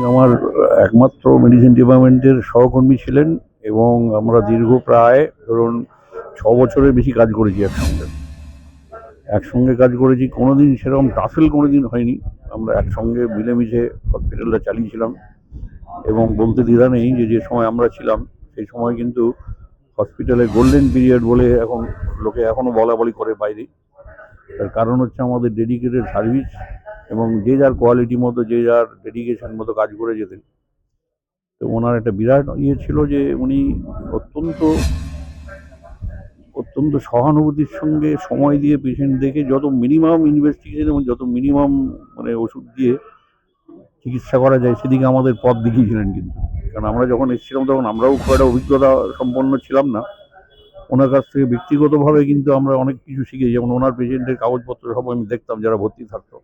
আমার একমাত্র মেডিসিন ডিপার্টমেন্টের সহকর্মী ছিলেন এবং আমরা দীর্ঘ প্রায় ধরুন ছ বছরের বেশি কাজ করেছি একসঙ্গে। একসঙ্গে কাজ করেছি, কোনোদিন সেরকম টাফেল কোনোদিন হয়নি। আমরা একসঙ্গে মিলেমিশে হসপিটালটা চালিয়েছিলাম এবং বলতে দ্বিধা নেই যে যে সময় আমরা ছিলাম, সেই সময় কিন্তু হসপিটালে গোল্ডেন পিরিয়ড বলে এখন, লোকে এখনও বলা বলি করে বাইরে। তার কারণ হচ্ছে আমাদের ডেডিকেটেড সার্ভিস এবং যে যার কোয়ালিটি মতো, যে যার ডেডিকেশন মতো কাজ করে যেতেন। তো ওনার একটা বিরাট ইয়ে ছিল যে, উনি অত্যন্ত অত্যন্ত সহানুভূতির সঙ্গে সময় দিয়ে পেশেন্ট দেখে যত মিনিমাম ইনভেস্টিগেশন এবং যত মিনিমাম মানে ওষুধ দিয়ে চিকিৎসা করা যায়, সেদিকে আমাদের পথ দেখিয়েছিলেন কিন্তু। কারণ আমরা যখন এসেছিলাম তখন আমরাও খুব একটা অভিজ্ঞতা সম্পন্ন ছিলাম না। ওনার কাছ থেকে ব্যক্তিগতভাবে কিন্তু আমরা অনেক কিছু শিখেছি। যেমন ওনার পেশেন্টের কাগজপত্র সব আমি দেখতাম যারা ভর্তি থাকতো।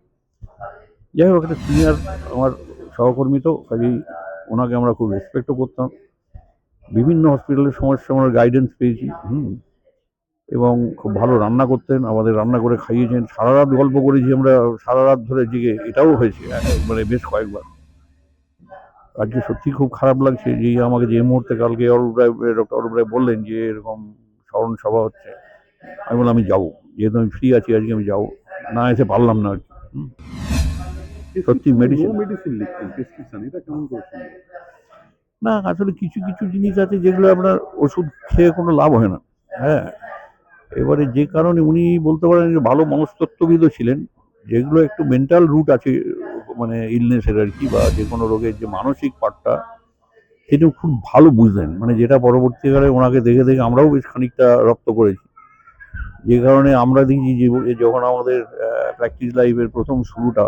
যাই হোক একটা সিনিয়র আমার সহকর্মী তো, কাজেই ওনাকে আমরা খুব রেসপেক্টও করতাম। বিভিন্ন হসপিটালের সমস্যা আমরা গাইডেন্স পেয়েছি, হুম। এবং খুব ভালো রান্না করতেন, আমাদের রান্না করে খাইয়েছেন। সারা রাত গল্প করেছি আমরা, সারা রাত ধরে জেগে, এটাও হয়েছে মানে বেশ কয়েকবার। আজকে সত্যি খুব খারাপ লাগছে যে আমাকে যে মুহূর্তে কালকে অরূপ রায় ডক্টর অরূপ রায় বললেন যে এরকম স্মরণ সভা হচ্ছে, আমি বললাম, আমি যাব, যেহেতু আমি ফ্রি আছি, আজকে আমি যাব। না এসে পারলাম না আর। সত্যি medicine- মেডিসিন লিখতেন প্রেসক্রিপশন এটা কেমন করে সম্ভব? না আসলে কিছু কিছু জিনিস আছে যেগুলো আপনার ওষুধ খেয়ে কোনো লাভ হয় না। হ্যাঁ এবারে যে কারণে উনি বলতে পারেন যে ভালো মনস্তত্ত্ববিদও ছিলেন যেগুলো একটু মেন্টাল রুট আছে মানে ইলনেসের আর কি বা যে কোনো রোগের যে মানসিক পার্টটা সেটা খুব ভালো বুঝলেন মানে যেটা পরবর্তীকালে ওনাকে দেখে দেখে আমরাও বেশ খানিকটা রপ্ত করেছি। যে কারণে আমরা দেখি যে যখন আমাদের প্র্যাকটিস লাইফের প্রথম শুরুটা,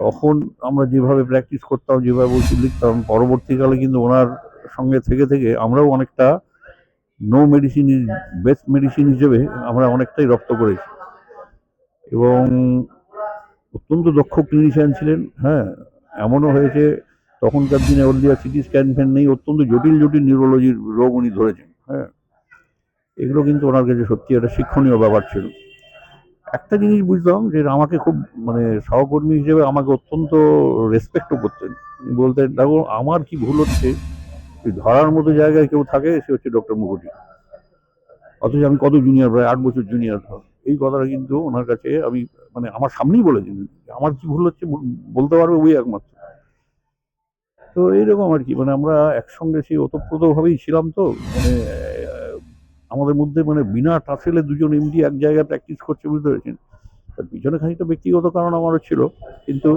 তখন আমরা যেভাবে প্র্যাকটিস করতাম, যেভাবে ওষুধ লিখতাম, পরবর্তীকালে কিন্তু ওনার সঙ্গে থেকে থেকে আমরাও অনেকটা নো মেডিসিন বেস্ট মেডিসিন হিসেবে আমরা অনেকটাই রপ্ত করেছি। এবং অত্যন্ত দক্ষ ক্লিনিশিয়ান ছিলেন হ্যাঁ এমনও হয়েছে, তখনকার দিনে ওর হলদিয়া সিটি স্ক্যান ফ্যান নেই, অত্যন্ত জটিল জটিল নিউরোলজির রোগ উনি ধরেছেন হ্যাঁ। এগুলো কিন্তু ওনার কাছে সত্যি একটা শিক্ষণীয় ব্যাপার ছিল। একটা জিনিস বুঝলাম যে আমাকে খুব মানে সহকর্মী হিসেবে আমাকে অত্যন্ত রেসপেক্টও করতেন। বলতেন, দেখো, আমার কি ভুল হচ্ছে? ধরার মতো জায়গায় কেউ থাকে, সে হচ্ছে ডক্টর মুখোটি অথচ আমি কত জুনিয়র প্রায় আট বছর জুনিয়র এই কথাটা কিন্তু ওনার কাছে আমি মানে আমার সামনেই বলেছেন। আমার কি ভুল হচ্ছে বলতে পারবে ওই একমাত্র। তো এইরকম আর কি মানে আমরা একসঙ্গে সেই ওতপ্রোতভাবেই ছিলাম তো। মানে আমাদের মধ্যে মানে বিনা টাসেলে দুজন এমডি এক জায়গায় প্র্যাকটিস করছে বুঝতে পেরেছেন? তার পিছনে খানিকটা ব্যক্তিগত কারণ আমারও ছিল কিন্তু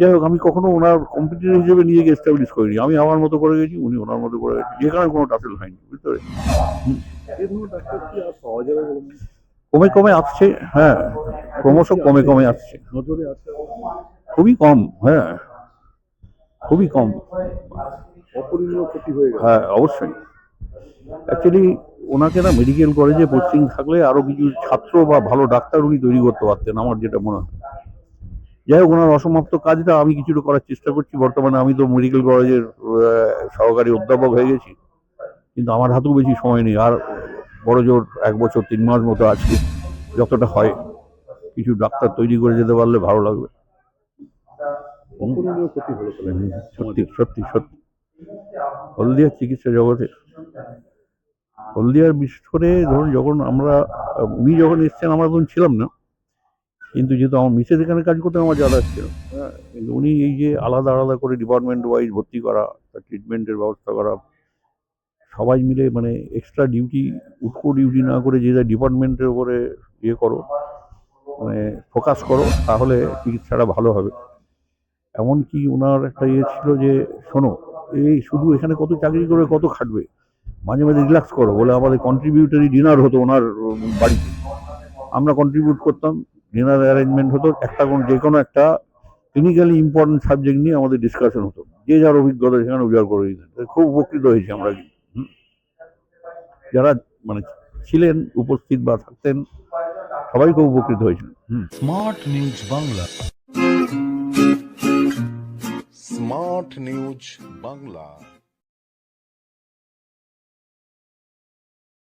যাই হোক আমি কখনো ওনার কম্পিটিটর হিসেবে নিজেকে এস্টাবলিশ করিনি। আমি আমার মতো করে গেছি উনি ওনার মতো করে গেছি। যে কারণে কোনো টাসেল হয়নি বুঝতে পেরেছেন? বলুন? কমে কমে আসছে হ্যাঁ ক্রমশ কমে কমে আসছে খুবই কম হ্যাঁ খুবই কম। অপরিণীয় ক্ষতি হয়ে গেছে। হ্যাঁ অবশ্যই। অ্যাকচুয়ালি ওনাকে না মেডিকেল কলেজে পোস্টিং থাকলে আরও কিছু ছাত্র বা ভালো ডাক্তার উনি তৈরি করতে পারতেন আমার যেটা মনে হয়। যাই হোক ওনার অসমাপ্ত কাজটা আমি কিছুটা করার চেষ্টা করছি। বর্তমানে আমি তো মেডিকেল কলেজের সহকারী অধ্যাপক হয়ে গেছি। কিন্তু আমার হাতেও বেশি সময় নেই। আর বড় জোর এক বছর তিন মাস মতো আছে যতটা হয় কিছু ডাক্তার তৈরি করে যেতে পারলে ভালো লাগবে। সত্যি সত্যি সত্যি। হলদিয়ার চিকিৎসা জগতে। হলদিয়ার করে ধরুন যখন আমরা, উনি যখন এসছেন, আমরা তখন ছিলাম না। কিন্তু যেহেতু আমার মিসেস এখানে কাজ করতে আমার যাতায়াত ছিল হ্যাঁ কিন্তু উনি এই যে আলাদা আলাদা করে ডিপার্টমেন্ট ওয়াইজ ভর্তি করা, তার ট্রিটমেন্টের ব্যবস্থা করা, সবাই মিলে মানে এক্সট্রা ডিউটি উটকো ডিউটি না করে যে যা ডিপার্টমেন্টের উপরে ইয়ে করো মানে ফোকাস করো, তাহলে চিকিৎসাটা ভালো হবে। এমনকি ওনার একটা ইয়ে ছিল যে, শোনো এই শুধু এখানে কত চাকরি করে কত খাটবে? মাঝে মাঝে রিল্যাক্স করো, বলে আমাদের কন্ট্রিবিউটারি ডিনার হতো ওনার বাড়িতে। আমরা কন্ট্রিবিউট করতাম ডিনার অ্যারেঞ্জমেন্ট হতো, একটা কোনো যে কোনো একটা ক্লিনিক্যালি ইম্পর্টেন্ট সাবজেক্ট নিয়ে আমাদের ডিসকাশন হতো। যে যার অভিজ্ঞতা সেখানে উজাড় করে দিতেন। খুব উপকৃত হয়েছি আমরা যারা মানে ছিলেন, উপস্থিত বা থাকতেন, সবাই খুব উপকৃত হয়েছিলেন Smart News Bangla Smart News Bangla